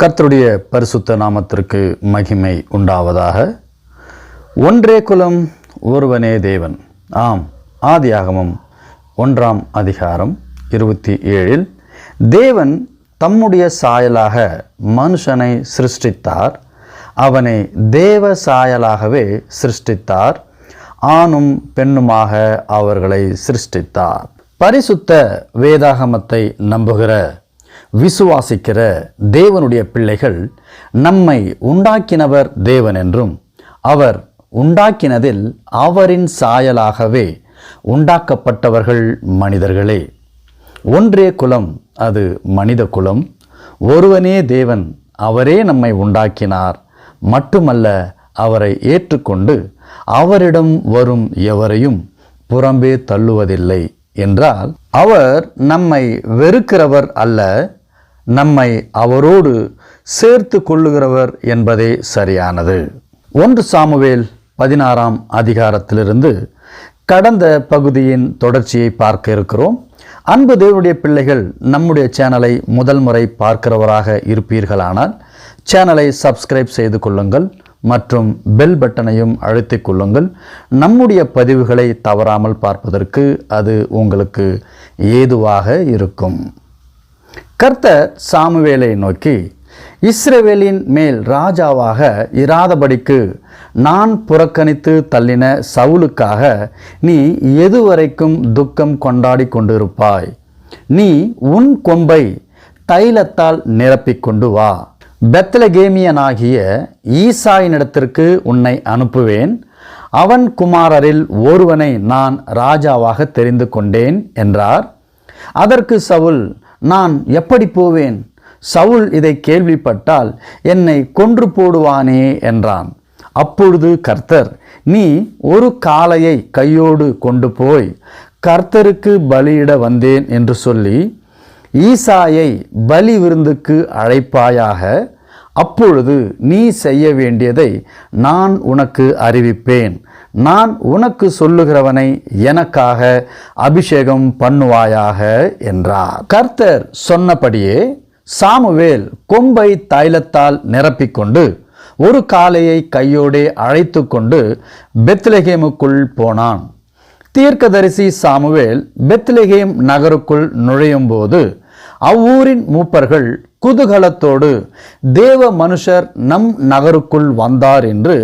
கர்த்தருடைய பரிசுத்த நாமத்திற்கு மகிமை உண்டாவதாக. ஒன்றே குலம் ஒருவனே தேவன். ஆம் ஆதியாகமம் ஒன்றாம் அதிகாரம் இருபத்தி ஏழில் தேவன் தம்முடைய சாயலாக மனுஷனை சிருஷ்டித்தார். அவனை தேவ சாயலாகவே சிருஷ்டித்தார். ஆணும் பெண்ணுமாக அவர்களை சிருஷ்டித்தார். பரிசுத்த வேதாகமத்தை நம்புகிற விசுவாசிக்கிற தேவனுடைய பிள்ளைகள் நம்மை உண்டாக்கினவர் தேவன் என்றும் அவர் உண்டாக்கினதில் அவரின் சாயலாகவே உண்டாக்கப்பட்டவர்கள் மனிதர்களே. ஒன்றே குலம் அது மனித குலம். ஒருவனே தேவன் அவரே நம்மை உண்டாக்கினார். மட்டுமல்ல அவரை ஏற்றுக்கொண்டு அவரிடம் வரும் எவரையும் புறம்பே தள்ளுவதில்லை என்றால் அவர் நம்மை வெறுக்கிறவர் அல்ல நம்மை அவரோடு சேர்த்து கொள்ளுகிறவர் என்பதே சரியானது. ஒன்று சாமுவேல் பதினாறாம் அதிகாரத்திலிருந்து கடந்த பகுதியின் தொடர்ச்சியை பார்க்க இருக்கிறோம். அன்பு தேவனுடைய பிள்ளைகள் நம்முடைய சேனலை முதல் முறை பார்க்கிறவராக இருப்பீர்களானால் சேனலை சப்ஸ்கிரைப் செய்து கொள்ளுங்கள் மற்றும் பெல் பட்டனையும் அழுத்திக் கொள்ளுங்கள். நம்முடைய பதிவுகளை தவறாமல் பார்ப்பதற்கு அது உங்களுக்கு ஏதுவாக இருக்கும். கர்த்தர் சாமுவேலை நோக்கி இஸ்ரேவேலின் மேல் ராஜாவாக இராதபடிக்கு நான் புறக்கணித்து தள்ளின சவுலுக்காக நீ எதுவரைக்கும் துக்கம் கொண்டாடி கொண்டிருப்பாய். நீ உன் கொம்பை தைலத்தால் நிரப்பிக் கொண்டு வா. பெத்லகேமியனாகிய ஈசாயினிடத்திற்கு உன்னை அனுப்புவேன். அவன் குமாரரில் ஒருவனை நான் ராஜாவாக தெரிந்து கொண்டேன் என்றார். அதற்கு சவுல் நான் எப்படி போவேன்? சவுல் இதை கேள்விப்பட்டால் என்னை கொன்று போடுவானே என்றான். அப்பொழுது கர்த்தர் நீ ஒரு காளையை கையோடு கொண்டு போய் கர்த்தருக்கு பலியிட வந்தேன் என்று சொல்லி ஈசாயை பலி விருந்துக்கு அழைப்பாயாக அப்பொழுது நீ செய்ய வேண்டியதை நான் உனக்கு அறிவிப்பேன். நான் உனக்கு சொல்லுகிறவனை எனக்காக அபிஷேகம் பண்ணுவாயாக என்றார். கர்த்தர் சொன்னபடியே சாமுவேல் கொம்பை தைலத்தால் நிரப்பிக்கொண்டு ஒரு காலையை கையோடே அழைத்து கொண்டு பெத்லகேமுக்குள் போனான். தீர்க்கதரிசி சாமுவேல் பெத்லகேம் நகருக்குள் நுழையும் போது அவ்வூரின் மூப்பர்கள் குதூகலத்தோடு தேவ மனுஷர் நம் நகருக்குள் வந்தார் என்று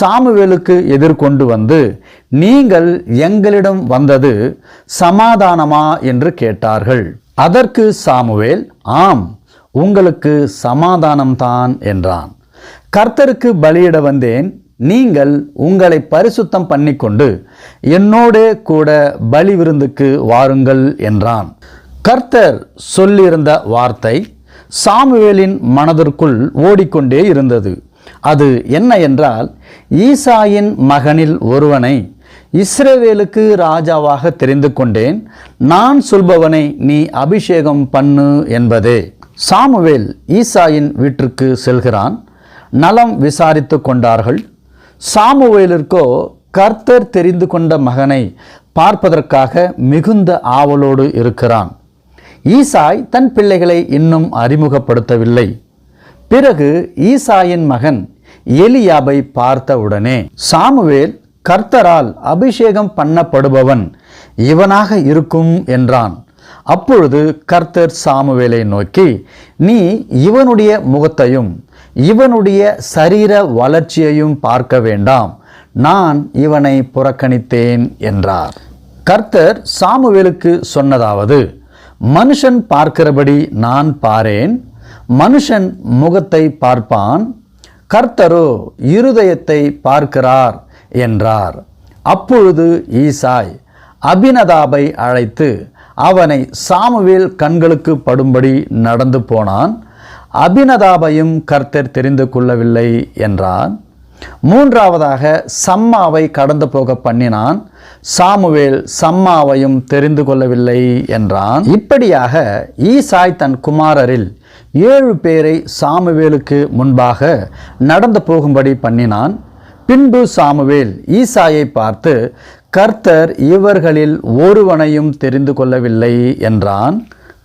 சாமுவேலுக்கு எதிர்கொண்டு வந்து நீங்கள் எங்களிடம் வந்தது சமாதானமா? என்று கேட்டார்கள். அதற்கு சாமுவேல் ஆம் உங்களுக்கு சமாதானம்தான் என்றான். கர்த்தருக்கு பலியிட வந்தேன் நீங்கள் உங்களை பரிசுத்தம் பண்ணிக்கொண்டு என்னோடே கூட பலி விருந்துக்கு வாருங்கள் என்றான். கர்த்தர் சொல்லியிருந்த வார்த்தை சாமுவேலின் மனதிற்குள் ஓடிக்கொண்டே இருந்தது. அது என்ன என்றால் ஈசாயின் மகனில் ஒருவனை இஸ்ரேவேலுக்கு ராஜாவாக தெரிந்து கொண்டேன். நான் சொல்பவனை நீ அபிஷேகம் பண்ணு என்பதே. சாமுவேல் ஈசாயின் வீட்டிற்கு செல்கிறான். நலம் விசாரித்து கொண்டார்கள். சாமுவேலிற்கோ கர்த்தர் தெரிந்து கொண்ட மகனை பார்ப்பதற்காக மிகுந்த ஆவலோடு இருக்கிறான். ஈசாய் தன் பிள்ளைகளை இன்னும் அறிமுகப்படுத்தவில்லை. பிறகு ஈசாயின் மகன் எலியாபை பார்த்தவுடனே சாமுவேல் கர்த்தரால் அபிஷேகம் பண்ணப்படுபவன் இவனாக இருக்கும் என்றான். அப்பொழுது கர்த்தர் சாமுவேலை நோக்கி நீ இவனுடைய முகத்தையும் இவனுடைய சரீர வளர்ச்சியையும் பார்க்க வேண்டாம். நான் இவனை புறக்கணித்தேன் என்றார். கர்த்தர் சாமுவேலுக்கு சொன்னதாவது மனுஷன் பார்க்கிறபடி நான் பாரேன். மனுஷன் முகத்தை பார்ப்பான். கர்த்தரோ இருதயத்தை பார்க்கிறார் என்றார். அப்பொழுது ஈசாய் அபினதாபை அழைத்து அவனை சாமுவேல் கண்களுக்கு படும்படி நடந்து போனான். அபினதாபையும் கர்த்தர் தெரிந்து கொள்ளவில்லை என்றான். மூன்றாவதாக சம்மாவை கடந்து போக பண்ணினான். சாமுவேல் சம்மாவையும் தெரிந்து கொள்ளவில்லை என்றான். இப்படியாக ஈசாய் தன் குமாரரில் ஏழு பேரை சாமுவேலுக்கு முன்பாக நடந்து போகும்படி பண்ணினான். பின்பு சாமுவேல் ஈசாயை பார்த்து கர்த்தர் இவர்களில் ஒருவனையும் தெரிந்து கொள்ளவில்லை என்றான்.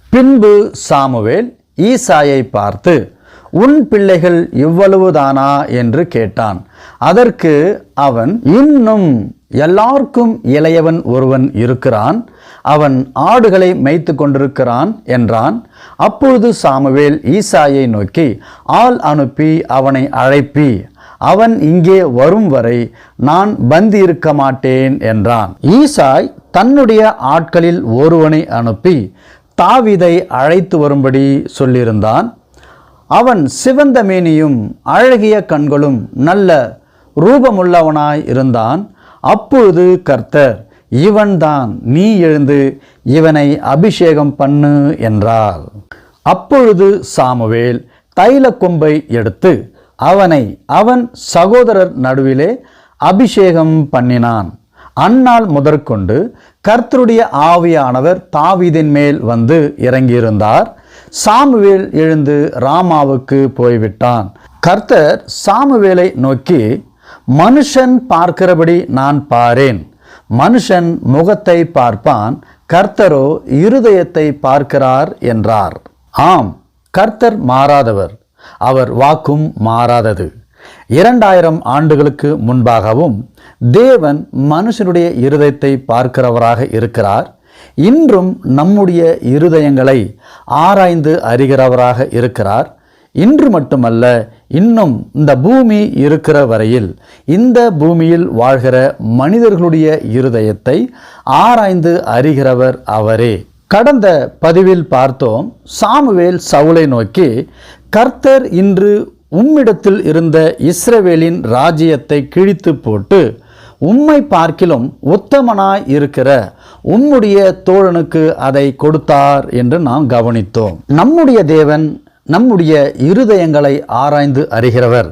பின்பு சாமுவேல் ஈசாயை பார்த்து உன் பிள்ளைகள் இவ்வளவுதானா என்று கேட்டான். அதற்கு அவன் இன்னும் எல்லாருக்கும் இளையவன் ஒருவன் இருக்கிறான். அவன் ஆடுகளை மேய்த்து கொண்டிருக்கிறான் என்றான். அப்பொழுது சாமுவேல் ஈசாயை நோக்கி ஆள் அனுப்பி அவனை அழைப்பி. அவன் இங்கே வரும் வரை நான் பந்தி இருக்க மாட்டேன் என்றான். ஈசாய் தன்னுடைய ஆட்களில் ஒருவனை அனுப்பி தாவிதை அழைத்து வரும்படி சொல்லியிருந்தான். அவன் சிவந்த மேனியும் அழகிய கண்களும் நல்ல ரூபமுள்ளவனாய் இருந்தான். அப்பொழுது கர்த்தர் இவன்தான் நீ எழுந்து இவனை அபிஷேகம் பண்ணு என்றார். அப்பொழுது சாமுவேல் தைல கொம்பை எடுத்து அவனை அவன் சகோதரர் நடுவிலே அபிஷேகம் பண்ணினான். அந்நாள் முதற்கொண்டு கர்த்தருடைய ஆவியானவர் தாவிதின் மேல் வந்து இறங்கியிருந்தார். சாமுவேல் எழுந்து ராமாவுக்கு போய்விட்டான். கர்த்தர் சாமுவேலை நோக்கி மனுஷன் பார்க்கிறபடி நான் பாரேன். மனுஷன் முகத்தை பார்ப்பான். கர்த்தரோ இருதயத்தை பார்க்கிறார் என்றார். ஆம் கர்த்தர் மாறாதவர். அவர் வாக்கும் மாறாதது. இரண்டாயிரம் ஆண்டுகளுக்கு முன்பாகவும் தேவன் மனுஷனுடைய இருதயத்தை பார்க்கிறவராக இருக்கிறார். இன்றும் நம்முடைய இருதயங்களை ஆராய்ந்து அறிகிறவராக இருக்கிறார். இன்று மட்டுமல்ல இன்னும் இந்த பூமி இருக்கிற வரையில் இந்த பூமியில் வாழ்கிற மனிதர்களுடைய இருதயத்தை ஆராய்ந்து அறிகிறவர் அவரே. கடந்த பதிவில் பார்த்தோம் சாமுவேல் சவுலை நோக்கி கர்த்தர் இன்று உம்மிடத்தில் இருந்த இஸ்ரவேலின் ராஜ்யத்தை கிழித்து போட்டு உம்மை பார்க்கிலும் உத்தமனாய் இருக்கிற உம்முடைய தோழனுக்கு அதை கொடுத்தார் என்று நாம் கவனித்தோம். நம்முடைய தேவன் நம்முடைய இருதயங்களை ஆராய்ந்து அறிகிறவர்.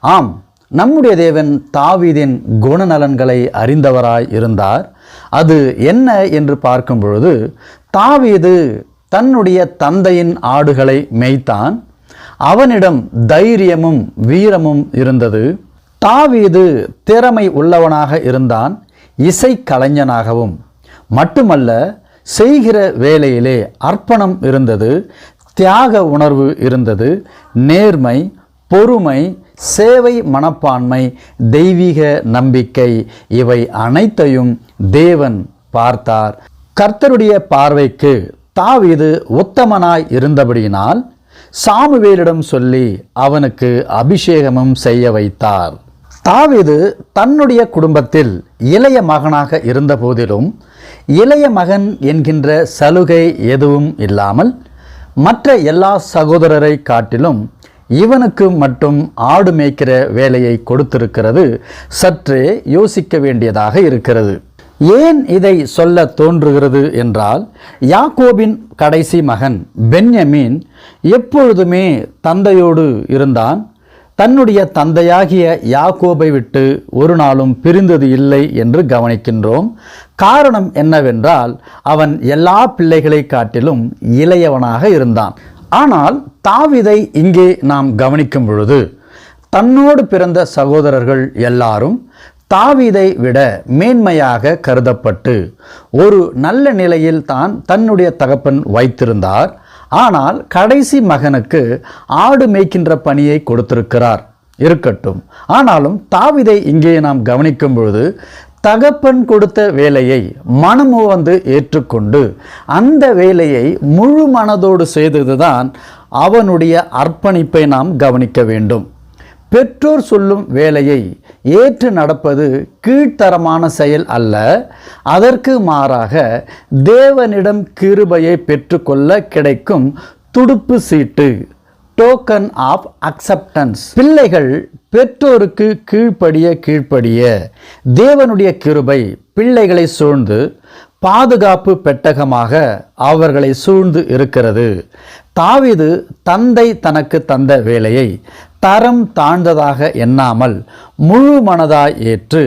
ஆம் நம்முடைய தேவன் தாவீதின் குணநலன்களை அறிந்தவராய் இருந்தார். அது என்ன என்று பார்க்கும் பொழுது தாவீது தன்னுடைய தந்தையின் ஆடுகளை மேய்த்தான். அவனிடம் தைரியமும் வீரமும் இருந்தது. தாவீது திறமை உள்ளவனாக இருந்தான் இசை கலைஞனாகவும். மட்டுமல்ல செய்கிற வேலையிலே அர்ப்பணம் இருந்தது தியாக உணர்வு இருந்தது நேர்மை பொறுமை சேவை மனப்பான்மை தெய்வீக நம்பிக்கை இவை அனைத்தையும் தேவன் பார்த்தார். கர்த்தருடைய பார்வைக்கு தாவீது உத்தமனாய் இருந்தபடியினால் சாமுவேலிடம் சொல்லி அவனுக்கு அபிஷேகமும் செய்ய வைத்தார். தாவிது தன்னுடைய குடும்பத்தில் இளைய மகனாக இருந்த போதிலும் இளைய மகன் என்கின்ற சலுகை எதுவும் இல்லாமல் மற்ற எல்லா சகோதரரை காட்டிலும் இவனுக்கு மட்டும் ஆடு மேய்க்கிற வேலையை கொடுத்திருக்கிறது சற்றே யோசிக்க வேண்டியதாக இருக்கிறது. ஏன் இதை சொல்ல தோன்றுகிறது என்றால் யாக்கோபின் கடைசி மகன் பென்யமீன் எப்பொழுதுமே தந்தையோடு இருந்தான். தன்னுடைய தந்தையாகிய யாக்கோபை விட்டு ஒரு நாளும் பிரிந்தது இல்லை என்று கவனிக்கின்றோம். காரணம் என்னவென்றால் அவன் எல்லா பிள்ளைகளை காட்டிலும் இளையவனாக இருந்தான். ஆனால் தாவிதை இங்கே நாம் கவனிக்கும் பொழுது தன்னோடு பிறந்த சகோதரர்கள் எல்லாரும் தாவிதை விட மேன்மையாக கருதப்பட்டு ஒரு நல்ல நிலையில் தான் தன்னுடைய தகப்பன் வைத்திருந்தார். ஆனால் கடைசி மகனுக்கு ஆடு மேய்க்கின்ற பணியை கொடுத்திருக்கிறார். இருக்கட்டும். ஆனாலும் தாவிதை இங்கே நாம் கவனிக்கும் பொழுது தகப்பன் கொடுத்த வேலையை மனமு வந்து ஏற்றுக்கொண்டு அந்த வேலையை முழு மனதோடு செய்ததுதான் அவனுடைய அர்ப்பணிப்பை நாம் கவனிக்க வேண்டும். பெற்றோர் சொல்லும் வேலையை ஏற்று நடப்பது கீழ்த்தரமான செயல் அல்ல. அதற்கு மாறாக தேவனிடம் கிருபையை பெற்றுக்கொள்ள கிடைக்கும் துடுப்பு சீட்டு டோக்கன் ஆஃப் அக்செப்டன்ஸ் பிள்ளைகள் பெற்றோருக்கு கீழ்ப்படிய கீழ்ப்படிய தேவனுடைய கிருபை பிள்ளைகளை சூழ்ந்து பாதுகாப்பு பெட்டகமாக அவர்களை சூழ்ந்து இருக்கிறது. தாவீது தந்தை தனக்கு தந்த வேலையை தரம் தாழ்ந்ததாக எண்ணாமல் முழு மனதாய் ஏற்று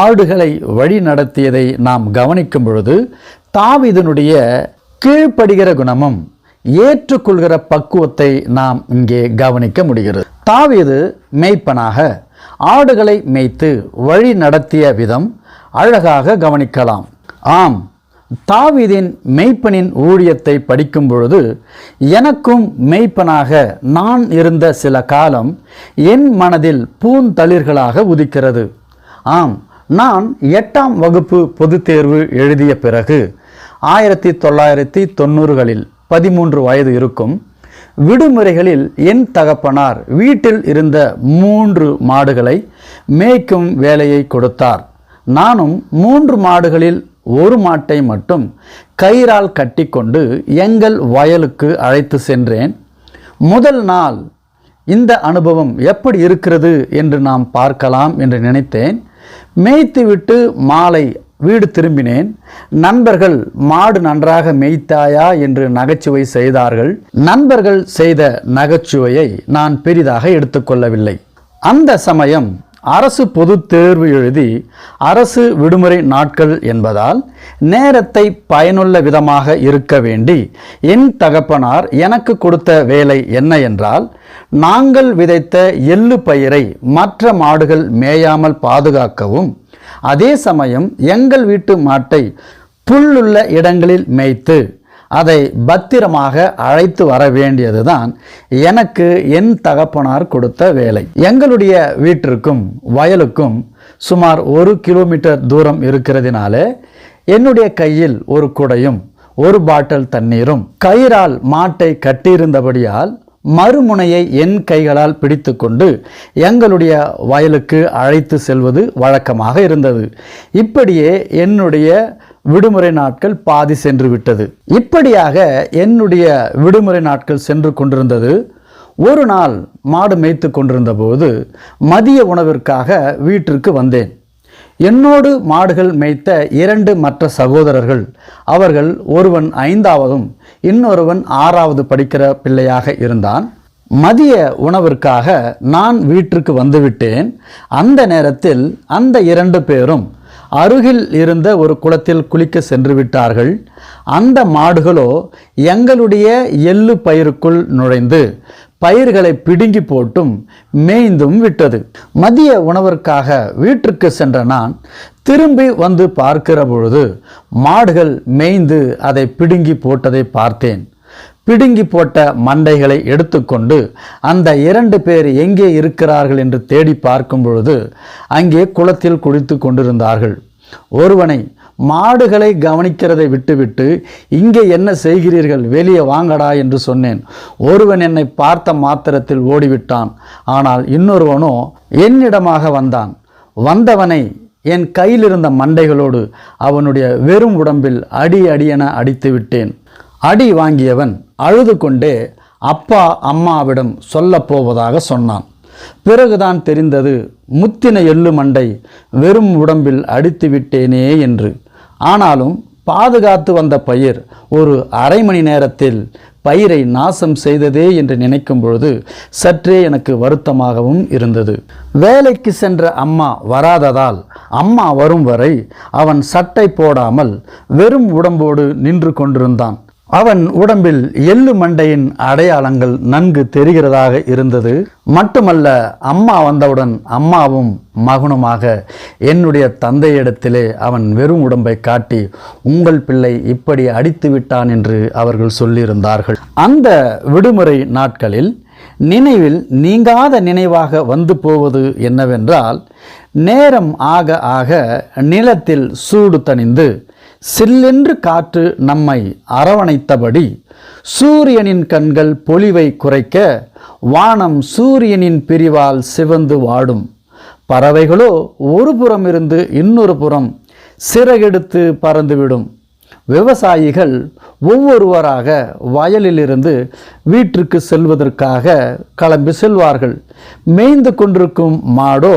ஆடுகளை வழி நடத்தியதை நாம் கவனிக்கும் பொழுது தாவிதனுடைய கீழ்ப்படுகிற குணமும் ஏற்றுக்கொள்கிற பக்குவத்தை நாம் இங்கே கவனிக்க முடிகிறது. தாவீது மேய்ப்பனாக ஆடுகளை மேய்த்து வழி நடத்திய விதம் அழகாக கவனிக்கலாம். ஆம் தாவிதின் மெய்ப்பனின் ஊழியத்தை படிக்கும் பொழுது எனக்கும் மெய்ப்பனாக நான் இருந்த சில காலம் என் மனதில் பூந்தளிர்களாக உதிக்கிறது. ஆம் நான் எட்டாம் வகுப்பு பொதுத் தேர்வு எழுதிய பிறகு ஆயிரத்தி தொள்ளாயிரத்தி தொண்ணூறுகளில் பதிமூன்று வயது இருக்கும் விடுமுறைகளில் என் தகப்பனார் வீட்டில் இருந்த மூன்று மாடுகளை மேய்க்கும் வேலையை கொடுத்தார். நானும் மூன்று மாடுகளில் ஒரு மாட்டை மட்டும் கயிறால் கட்டிக்கொண்டு எங்கள் வயலுக்கு அழைத்து சென்றேன். முதல் நாள் இந்த அனுபவம் எப்படி இருக்கிறது என்று நாம் பார்க்கலாம் என்று நினைத்தேன். மேய்த்துவிட்டு மாலை வீடு திரும்பினேன். நண்பர்கள் மாடு நன்றாக மேய்த்தாயா? என்று நகைச்சுவை செய்தார்கள். நண்பர்கள் செய்த நகைச்சுவையை நான் பெரிதாக எடுத்துக்கொள்ளவில்லை அந்த சமயம் அரசு பொதுத் தேர்வு எழுதி அரசு விடுமுறை நாட்கள் என்பதால் நேரத்தை பயனுள்ள விதமாக இருக்க வேண்டி என் தகப்பனார் எனக்கு கொடுத்த வேலை என்ன என்றால் நாங்கள் விதைத்த எள்ளு பயிரை மற்ற மாடுகள் மேயாமல் பாதுகாக்கவும். அதே சமயம் எங்கள் வீட்டு மாட்டை புல்லுள்ள இடங்களில் மேய்த்து அதை பத்திரமாக அழைத்து வர வேண்டியதுதான் எனக்கு என் தகப்பனார் கொடுத்த வேலை. எங்களுடைய வீட்டிற்கும் வயலுக்கும் சுமார் ஒரு கிலோமீட்டர் தூரம் இருக்கிறதுனாலே என்னுடைய கையில் ஒரு குடையும் ஒரு பாட்டில் தண்ணீரும். கயிறால் மாட்டை கட்டியிருந்தபடியால் மறுமுனையை என் கைகளால் பிடித்துக்கொண்டு எங்களுடைய வயலுக்கு அழைத்து செல்வது வழக்கமாக இருந்தது. இப்படியே என்னுடைய விடுமுறை நாட்கள் பாதி சென்று விட்டது. இப்படியாக என்னுடைய விடுமுறை நாட்கள் சென்று கொண்டிருந்தது. ஒரு நாள் மாடு மேய்த்து கொண்டிருந்த போது மதிய உணவிற்காக வீட்டிற்கு வந்தேன். என்னோடு மாடுகள் மேய்த்த இரண்டு மற்ற சகோதரர்கள் அவர்கள் ஒருவன் ஐந்தாவதும் இன்னொருவன் ஆறாவது படிக்கிற பிள்ளையாக இருந்தான். மதிய உணவிற்காக நான் வீட்டிற்கு வந்துவிட்டேன் அந்த நேரத்தில் அந்த இரண்டு பேரும் அருகில் இருந்த ஒரு குளத்தில் குளிக்க சென்று விட்டார்கள். அந்த மாடுகளோ எங்களுடைய எள்ளு பயிருக்குள் நுழைந்து பயிர்களை பிடுங்கி போட்டும் மேய்ந்தும் விட்டது. மதிய உணவிற்காக வீட்டிற்கு சென்ற நான் திரும்பி வந்து பார்க்கிற பொழுது மாடுகள் மேய்ந்து அதை பிடுங்கி போட்டதை பார்த்தேன். பிடுங்கி போட்ட மண்டைகளை எடுத்துக்கொண்டு அந்த இரண்டு பேர் எங்கே இருக்கிறார்கள் என்று தேடி பார்க்கும் பொழுது அங்கே குளத்தில் குளித்து கொண்டிருந்தார்கள். ஒருவனை மாடுகளை கவனிக்கிறதை விட்டுவிட்டு இங்கே என்ன செய்கிறீர்கள்? வெளியே வாங்கடா என்று சொன்னேன். ஒருவன் என்னை பார்த்த மாத்திரத்தில் ஓடிவிட்டான். ஆனால் இன்னொருவனோ என்னிடமாக வந்தான். வந்தவனை என் கையிலிருந்த மண்டைகளோடு அவனுடைய வெறும் உடம்பில் அடி அடியென அடித்து விட்டேன் அடி வாங்கியவன் அழுது கொண்டே அப்பா அம்மாவிடம் சொல்லப்போவதாக சொன்னான். பிறகுதான் தெரிந்தது முத்தின எள்ளு மண்டை வெறும் உடம்பில் அடித்து விட்டேனே என்று. ஆனாலும் பாதுகாத்து வந்த பயிர் ஒரு அரை மணி நேரத்தில் பயிரை நாசம் செய்ததே என்று நினைக்கும் பொழுது சற்றே எனக்கு வருத்தமாகவும் இருந்தது. வேலைக்கு சென்ற அம்மா வராததால் அம்மா வரும் வரை அவன் சட்டை போடாமல் வெறும் உடம்போடு நின்று கொண்டிருந்தான். அவன் உடம்பில் எள்ளு மண்டையின் அடையாளங்கள் நன்கு தெரிகிறதாக இருந்தது. மட்டுமல்ல அம்மா வந்தவுடன் அம்மாவும் மகனுமாக என்னுடைய தந்தையிடத்திலே அவன் வெறும் உடம்பை காட்டி உங்கள் பிள்ளை இப்படி அடித்து விட்டான் என்று அவர்கள் சொல்லியிருந்தார்கள். அந்த விடுமுறை நாட்களில் நினைவில் நீங்காத நினைவாக வந்து போவது என்னவென்றால் நேரம் ஆக ஆக நிலத்தில் சூடு தணிந்து சில்லென்று காற்று நம்மை அரவணைத்தபடி சூரியனின் கண்கள் பொலிவை குறைக்க வானம் சூரியனின் பிரிவால் சிவந்து வாடும். பறவைகளோ ஒரு புறம் இருந்து இன்னொரு புறம் சிறகெடுத்து பறந்துவிடும். விவசாயிகள் ஒவ்வொருவராக வயலிலிருந்து வீட்டிற்கு செல்வதற்காக கிளம்பி செல்வார்கள். மேய்ந்து கொண்டிருக்கும் மாடோ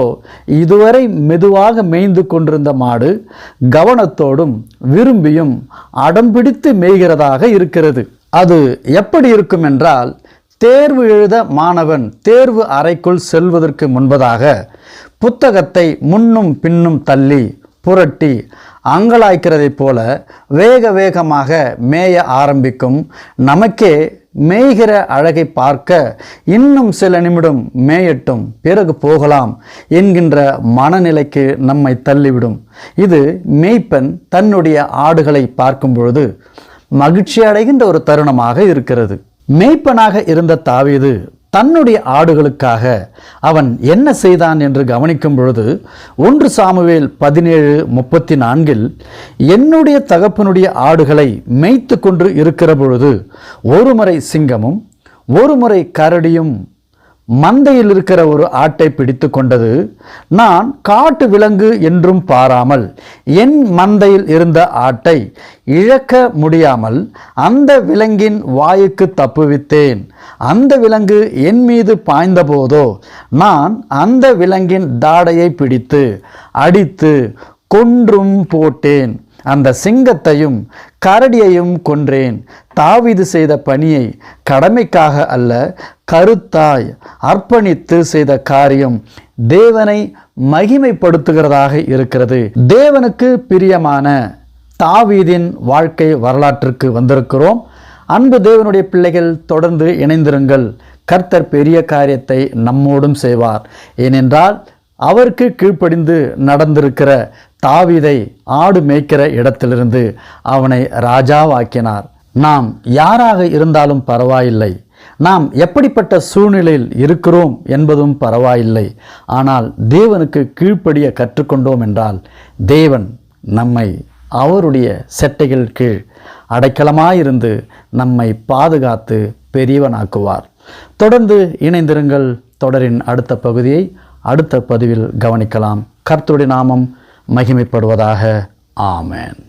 இதுவரை மெதுவாக மேய்ந்து கொண்டிருந்த மாடு கவனத்தோடும் விரும்பியும் அடம்பிடித்து மேய்கிறதாக இருக்கிறது. அது எப்படி இருக்கும் என்றால் தேர்வு எழுத மாணவன் தேர்வு அறைக்குள் செல்வதற்கு முன்பதாக புத்தகத்தை முன்னும் பின்னும் தள்ளி புரட்டி அங்கலாய்க்கிறதைப் போல வேக வேகமாக மேய ஆரம்பிக்கும். நமக்கே மேய்கிற அழகை பார்க்க இன்னும் சில நிமிடம் மேயட்டும் பிறகு போகலாம் என்கின்ற மனநிலைக்கு நம்மை தள்ளிவிடும். இது மேய்ப்பன் தன்னுடைய ஆடுகளை பார்க்கும் பொழுது மகிழ்ச்சி அடைகின்ற ஒரு தருணமாக இருக்கிறது. மேய்ப்பனாக இருந்த தாவீது தன்னுடைய ஆடுகளுக்காக அவன் என்ன செய்தான் என்று கவனிக்கும் பொழுது ஒன்று சாமுவேல் பதினேழு முப்பத்தி நான்கில் என்னுடைய தகப்பனுடைய ஆடுகளை மேய்த்து கொண்டு இருக்கிற பொழுது ஒரு முறை சிங்கமும் ஒரு முறை கரடியும் மந்தையில் இருக்கிற ஒரு ஆட்டை பிடித்து கொண்டது நான் காட்டு விலங்கு என்றும் பாராமல் என் மந்தையில் இருந்த ஆட்டை இழக்க முடியாமல் அந்த விலங்கின் வாயுக்கு தப்புவித்தேன். அந்த விலங்கு என் மீது பாய்ந்தபோதோ நான் அந்த விலங்கின் தாடையை பிடித்து அடித்து கொன்றும் போட்டேன். அந்த சிங்கத்தையும் கரடியையும் கொன்றேன். தாவிது செய்த பணியை கடமைக்காக அல்ல கருத்தாய் அர்ப்பணித்து செய்த காரியம் தேவனை மகிமைப்படுத்துகிறதாக இருக்கிறது. தேவனுக்கு பிரியமான தாவீதின் வாழ்க்கை வரலாற்றுக்கு வந்திருக்கிறோம். அன்பு தேவனுடைய பிள்ளைகள் தொடர்ந்து இணைந்திருங்கள். கர்த்தர் பெரிய காரியத்தை நம்மோடும் செய்வார். ஏனென்றால் அவருக்கு கீழ்ப்படிந்து நடந்திருக்கிற தாவீதை ஆடு மேய்க்கிற இடத்திலிருந்து அவனை ராஜாவாக்கினார். நாம் யாராக இருந்தாலும் பரவாயில்லை. நாம் எப்படிப்பட்ட சூழ்நிலையில் இருக்கிறோம் என்பதும் பரவாயில்லை. ஆனால் தேவனுக்கு கீழ்ப்படிய கற்றுக்கொண்டோம் என்றால் தேவன் நம்மை அவருடைய செட்டைகள் கீழ் அடைக்கலமாயிருந்து நம்மை பாதுகாத்து பெரியவனாக்குவார். தொடர்ந்து இணைந்திருங்கள். தொடரின் அடுத்த பகுதியை அடுத்த பதிவில் கவனிக்கலாம். கர்த்தருடைய நாமம் மகிமைப்படுவதாக. ஆமேன்.